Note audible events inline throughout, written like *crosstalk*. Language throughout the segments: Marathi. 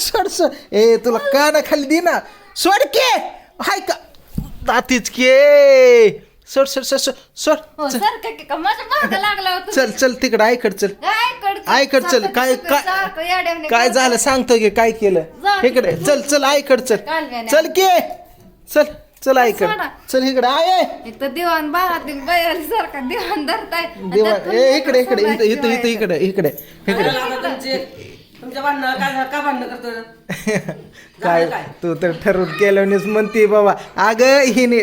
सोड सोड. ए तुला काना खाली दे ना. सोड के. हाय का? दातीच के. सोड सोड सोड सोड सोड. हो चल. सारखं की का? माझ्या मागं लागला होता. चल चल तिकडं आईकड चल. आईकड चल. काय काय काय झालं? सांगतो की काय केलं. जा. इकडे चल चल आईकड चल. कालव्याने. चल के. चल चल सोडा. चल इकडे आय आय. एक तर दिवाण बाळातील बैल सारखा दिवाण धरताय. आणि देवा त्यात ए इकडे इकडे इथं इथं इथं. इकडे इकडे इकडे. तुमचे तुमच्या भांडणं काय का भांडणं करतो *laughs* काय काय? तू तर ठरवून केल्यानेच म्हणते बाबा. अगं हिने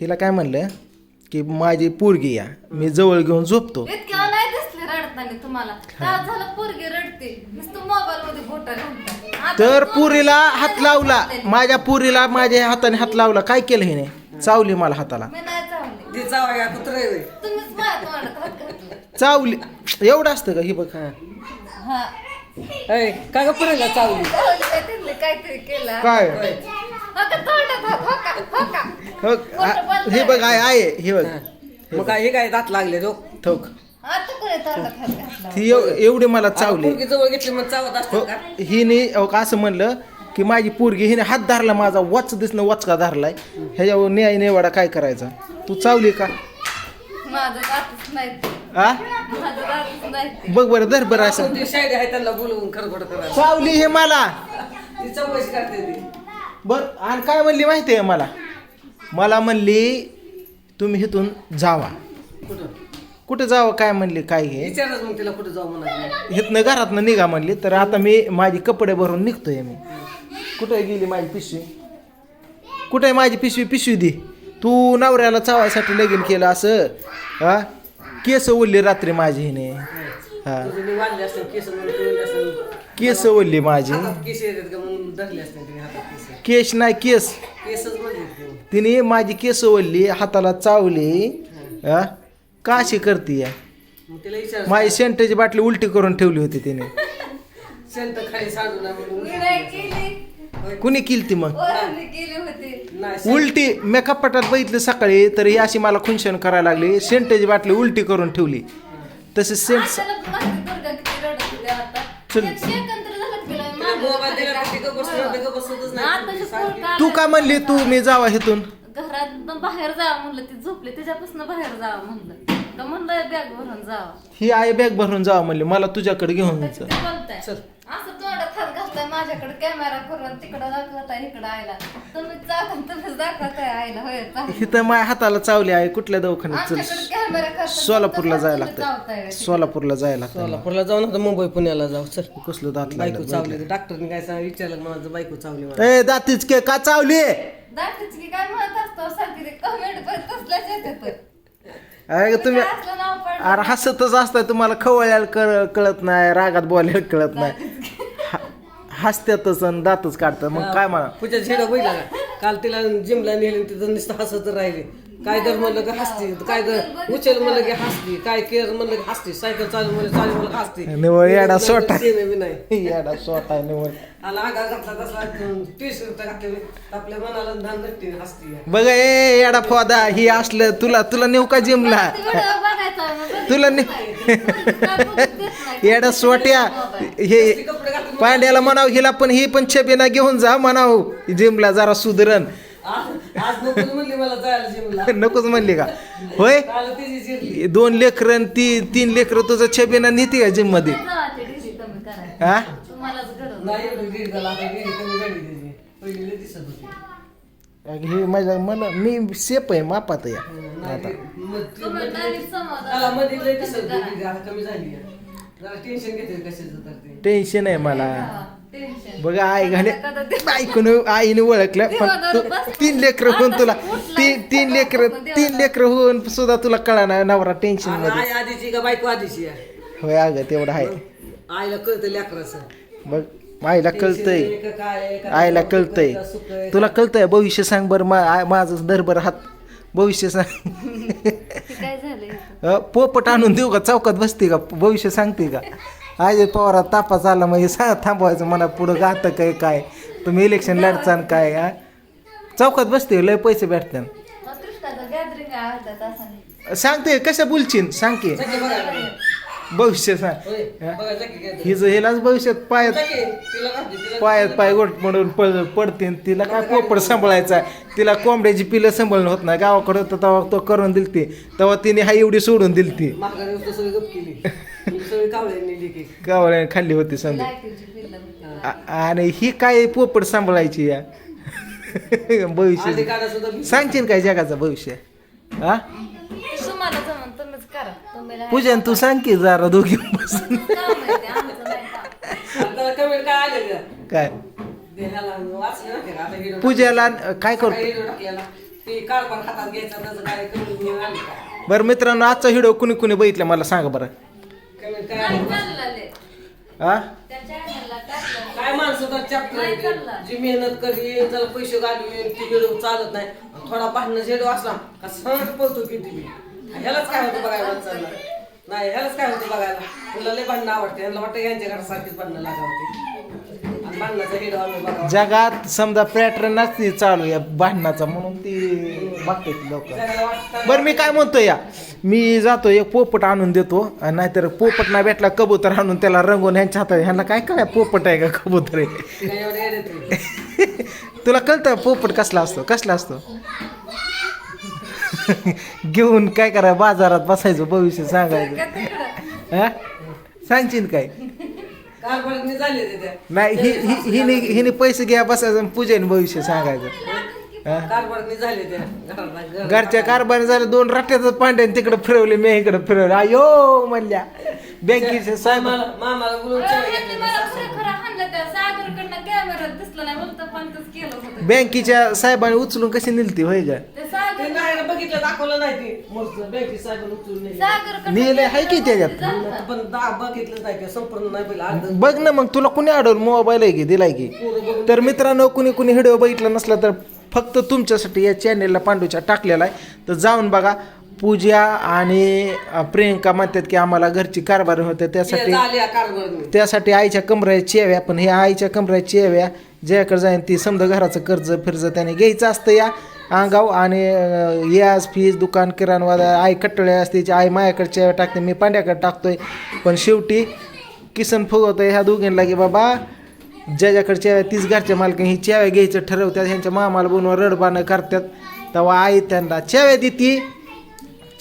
हिला काय म्हणलं की माझी पोरगी या. मी जवळ घेऊन झोपतो. इतक्या नाही दिसले रडताना तुम्हाला. तास झालं पोरगी रडते. नुसतं मोबाईल मध्ये बोट घालता तर पुरीला हात लावला. माझ्या पुरीला माझ्या हाताने हात लावला. काय केलं हिने? चावली मला हाताला. मी नाही चावले. ते चावा या कुत्र आहे होय. तुम्हीच माझ्या तोंडात हात घातला. चावली. एवढं असतं का? ही बघ हा. हा. ऐ, काय त्यांनी काहीतरी केलं काय. हो का तोंडात हात हो हो हो, आ- हे बघ आहे आहे हे बघ. मग काय हे काय दात लागले तो? ठोक. ती एव- एवढी मला चावली. पोरगी जवळ घेतली मग चावत हो असतो का? हिने अहो, का असं म्हणलं की माझी पोरगी हिने हात धरला माझा वच दिसणं वचका धरलाय. ह्याच्यावर न्याय नेवाडा काय करायचा? तू चावली का? माझं नाही. बघ बरं धर बरं असं. कोणती शायरी आहे त्यांना बोलवून खरगोट करा. चावली हे मला. ती चौकशी करते ती. बर आणि काय म्हणली माहिती आहे मला? मला म्हणली तुम्ही इथून जावा. कुठं? कुठे जावं काय म्हणली काय हे? विचारच मग तिला कुठं जाऊ म्हणा इथनं घरातनं निघा म्हणली तर आता मी माझी कपडे भरून निघतोय मी. कुठे गेली माझी पिशवी? कुठे आहे माझी पिशवी? पिशवी दे. तू नवऱ्याला चावायसाठी लगीन केलं असं हा? केस ओढली रात्री माझी हिने. हा. तुझे निवांले असते केस असते ओढली माझी. हातात केस येतात का म्हणून धरले असते तिने हातात केस? केस नाही केस. केसच म्हणले ते. तिने माझी केस ओढली हाताला चावली. हा? का अशी करते मग तिला विचार. माझी सेंटेची बाटली उलटी करून ठेवली होती तिने. सेंट खाली सांडू ना म्हणून मी नाही केली. कुणी केली ती मग? उलटी मी कपाटात बघितलं सकाळी तर ही अशी मला खुंशन करायला लागली. सेंटेची बाटली उलटी करून ठेवली. तसे सेंट. चल. ती. का म्हणली तू मी जावा इथून? घरात बाहेर जावं म्हणलं ती झोपली त्याच्यापासून बाहेर जावं म्हणलं. तर म्हणलं बॅग भरून जावं. ही आई बॅग भरून जावा म्हणली मला तुझ्याकडे घेऊन जायचं. असं माझ्याकडे कॅमेरा करून तिकडं दाखवताय इकडं आईला. तुम्ही जाता तुम्हीच दाखवताय आईला. होय चालेल. इथं माझ्या हाताला चावली आहे कुठल्या दवाखान्यात चल कॅमेरा. सोलापूरला जायला लागतं सोलापूरला जायला लागतं सोलापूरला जाऊ ना मुंबई पुण्याला जाऊ चल. कसलं दात बायको लागलं चावली डॉक्टरने काय सांग विचारलं मला बायको चावली मला ए दातीच के का चावली? दाखवायची की काय म्हणत असतो? सारखी कमेंट पण तसल्याच येतात अरे तुम्ही काय असलं नाव पडलं. अरे हसतच असताय तुम्हाला खवळ्याला कळ कळत नाही रागात बोलायला कळत नाही. हसत्यातच आणि दातच काढतात. मग काय म्हणा? पूजा झेडा बघितला का? काल तिला जिमला नेली तिथं नुसतं हसत राहिले. काय दर म्हणलं की हसती काय दर उचल म्हणलं की हसती काय केअर म्हणलं की हसती सायकल चालू म्हणलं चालू म्हणलं हसती. निवळ *laughs* येडा सोटा. बी नाही. येडा सोटा निवळ आला आगार घातला तसला टी शर्ट घातले आपल्या मनाला धान भेटते हसती बघ ए येडा फोदा ही असलं तुला तुला नेऊ का जिमला? तुला ने. *laughs* येडा सोट्या हे पांड्याला म्हणाव हिला पण ही पण छबिना घेऊन जा म्हणाव. जिमला जरा सुधरण. आज आज नको म्हणली मला जायला जिमला. *laughs* नकोच म्हणली का? होय? दोन लेकरं ती तीन लेकरं तुझं छबिना नेते का जिममध्ये हा? हे माझ्या मन मी सेप आहे मापात या आता. टेन्शन घेते कशाचं तर ते. टेन्शन आहे मला. बघा आई घाले ऐकून आईने ओळखलं पण तू तीन लेकरं होऊन तुला तीन तीन लेकरं तीन लेकरं होऊन सुद्धा तुला कळा नाही नवरा टेन्शन आणि मध्ये. आई आधीची का बायको आधीची आहे? होय अगं तेवढं आहे. आईला कळतं लेकराचं. बघ आईला कळतंय. टेन्शन आहे का काय आहे, का आईला कळतंय. आहे, का सुख आहे, तुला कळतंय भविष्य सांग बरं मा आ- माझं दरबर हात भविष्य सांग. *laughs* पोपट आणून देऊ का? चौकात बसते का? भविष्य सांगते का? आज पवारात तापास आला मग हे सांग थांबवायचं मला पुढं गातं काय काय? तुम्ही इलेक्शन लढचान काय हा? चौकात बसते लय पैसे भेटतात. सांगते कशा बोलशील सांग भविष्य सांग. होय बघा जा की काय ते. हिचं हिलाच भविष्यात पायात जा की, तिला घातली, तिला पायात पाय गोट पडून पड पडते आणि तिला काय पोपड सांभाळायचा तिला कोंबड्याची पिलं सांभाळणं होत नाही. गावाकडे होतं तेव्हा तो करून दिलती. तेव्हा तिने हा एवढी सोडून दिलती. महागारी वस्तू सगळी गप केली. सगळी कावळे नेली की गावाला खाल्ली होती समजा. आ- आणि ही काय पोपट सांभाळायची या? आधी भविष्य. काढा सुद्धा भीती. सांगशील काय जगाचं भविष्य? हा जमन तुम्हीच करा तुम्ही राहा. पूजन तू सांग की जरा दोघी बसून. आता कमेंट काय आले त्या? काय? देहाला वाचले ना ते का? आता हिरो पूजाला काय करतो काय हिरो टाकलेला ते कारभार हातात घ्यायचा त्याचं काय कमेंट घेऊन आले का? बरं मित्रांनो आजचा व्हिडिओ कुणी कुणी बघितला? मला सांगा बरं. कमेंट काय आले? हा काय माणसं तर चॅप्टर. जी मेहनत करी त्याला पैसे घालवी ती व्हिडिओ चालत नाही. थोडा भांडणं व्हिडिओ असला का सहज पळतो किती बी? ह्यालाच काय होतं बघायला माणसाला नाही ह्यालाच काय होतं बघायला. तुला लय भांडणं आवडते. ह्याला वाटतं यांच्या घरासारखीच भांडणं लागावते आणि भांडणाचा व्हिडिओ आम्ही बघावं. जगात समजा पॅटर्न नसते चालू या भांडणाचा म्हणून ती बघते लोक. जगाला वाटतं बरं मी काय म्हणतो या? मी जातो एक पोपट आणून देतो आणि नाहीतर पोपट नाही भेटला कबूतर आणून त्याला रंगवून ह्यांच्या हातात ह्यांना काय काय पोपट आहे का कबूतर? आहे काय एवढं येते तुला कळतं पोपट कसला असतो? कसला असतो? घेऊन काय करा बाजारात बसायचं भविष्य सांगायचं? हा? सांगशील काय? नाही ही ही- हिने हिने पैसे घ्या बसायचं आणि पूजेने भविष्य सांगायचं. हा? घरच्या कारभार झाले दोन रट्ट्याच पांड्याने तिकडे फिरवले मी इकडे फिरवले. अयो म्हणल्या. बँकेचे साहेब बँकेच्या साहेबांनी उचलून कशी नेलती होय का दाखवलं नाही ते. मस्त बँकेत उचलून नेली. नेले आहे की त्याच्यात? झालं. पण दा बघितलं नाही ते संपूर्ण नाही पहिलं अर्ध बघ ना मग तुला कुणी अडवलं मोबाईल आहे की दिलाय की? तर मित्रांनो कुणी कुणी व्हिडिओ बघितला नसला तर फक्त तुमच्यासाठी या चॅनेलला पांडूच्या टाकलेला आहे. तर जाऊन बघा पूजा आणि अं, प्रियंका म्हणतात की आम्हाला घरची कारभार होते त्यासाठी कारभार त्यासाठी आईच्या कमऱ्या चेव्या पण ह्या आईच्या कमऱ्या चेव्या ज्याकडे जाईन ती समजा घराचं कर्ज फिरज त्याने घ्यायचं असतं या. अंगाव आणि याज फीज दुकान किराणवाला आई कट्टळे असते आई मायाकडच्या टाकते मी पांड्याकडे टाकतोय. पण शेवटी किसन फुगवतोय ह्या दोघींना की बाबा ज्याच्याकडे तीच घरच्या मालकीन ही च्याव्या घ्यायचं ठरवतात ह्यांच्या मामाला बनवून रडबानं करतात. तेव्हा आई त्यांना च्याव्या देती.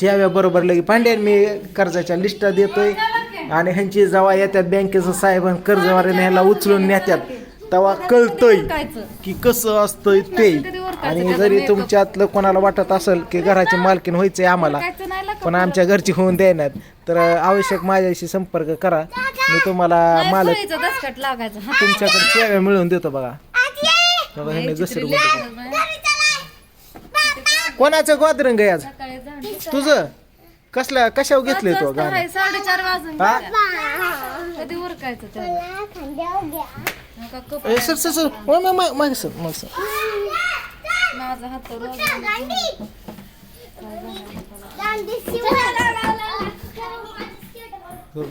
चेव्या बरोबर लगे पांड्यान मी कर्जाच्या लिस्टा देतोय. आणि ह्यांची जेव्हा येतात बँकेचं साहेबां कर्जवाऱ्याने ह्याला उचलून नेत्यात तेव्हा कळतंय. की कसं असतंय ते. आणि जरी. तुमच्यातलं कोणाला वाटत असेल की घराची मालकीन व्हायचंय आम्हाला उरकायचं नाही लागत पण आमच्या घरची होऊन देणार. तर आवश्यक माझ्याशी संपर्क करा. मी तुम्हाला मालक फळीचं दसकट लागायचं. हा. तुमच्याकडे चेव्या मिळवून देतो बघा. कोणाचं गोदरंग आहे आज? सकाळी तुझं? कसल्या कशावर घेतलंय तो वाजता गाणं? आहे, साडेचार वाजून हा? गेल्या. कधी उरकायचं त्याला ए, सर सर सर. ओ, मग मग मग सर मग सर. माझा हात रोज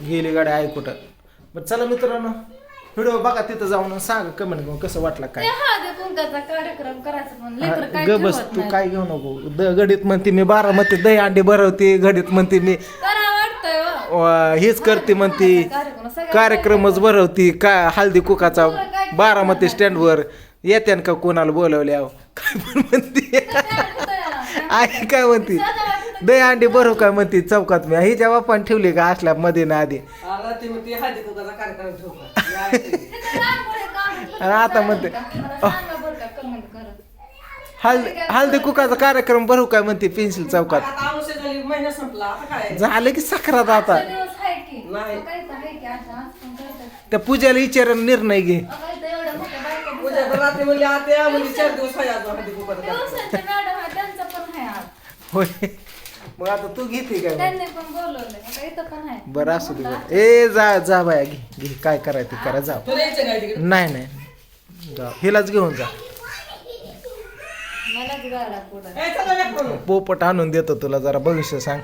गेली गाडी आहे कुठं? बरं चला मित्रांनो. व्हिडिओ बघा तिथं जाऊन सांग कमेंट करून कसं वाटलं काय. कार्यक्रम करायचा पण लेकरं काय ग बस तू. काय घेऊ नको. द- गडीत म्हणते मी बारा म्हणते दही अंडी भरवते गडीत म्हणते मी हो. अं, हेच करते म्हणते कार्यक्रमच भरवती काय हळदी कुकाचा बारामती स्टँडवर येत्या का कोणाला बोलवल्या काय पण म्हणते. आई काय म्हणते? दही अंडी भरव काय म्हणते? चौकात मी. हिच्या बापान ठेवली का असल्या मध्ये ना आधी. आता ते मग ते हळदी कुकाचा कार्यक्रम ठेवला या आहे. आणि आता म्हणते हळदी हळदी कुकाचा कार्यक्रम भरू काय म्हणते पेन्सिल चौकात. आता झाली महिना संपला आता काय? झालं की साखरात आता. आजचा दिवस आहे की? नाही. काही तर आहे की आता आज पण करतात. त्या पूजाला विचारून निर्णय घे. अगं, इथं एवढ्या मोठ्या बायका उद्या तर रात्री म्हणली आता म्हणजे चार दिवस आहे अजून हळदी कुकाचा कार्यक्रम. दिवसांच्या मॅडम आहे त्यांचं पण आहे आज. होय. मग आता तू घेते काय मग? त्यांनी पण बोलवलंय आता इथं पण आहे. बरं असू दे बरं. ए जा जा बाया घे घे. काय करायचं ते करा जा. तुला यायचं काय तिकडे? नाही नाही. जा. हिलाच घेऊन जा. मलाच पुढं. पोपट आणून देतो तुला जरा भविष्य सांग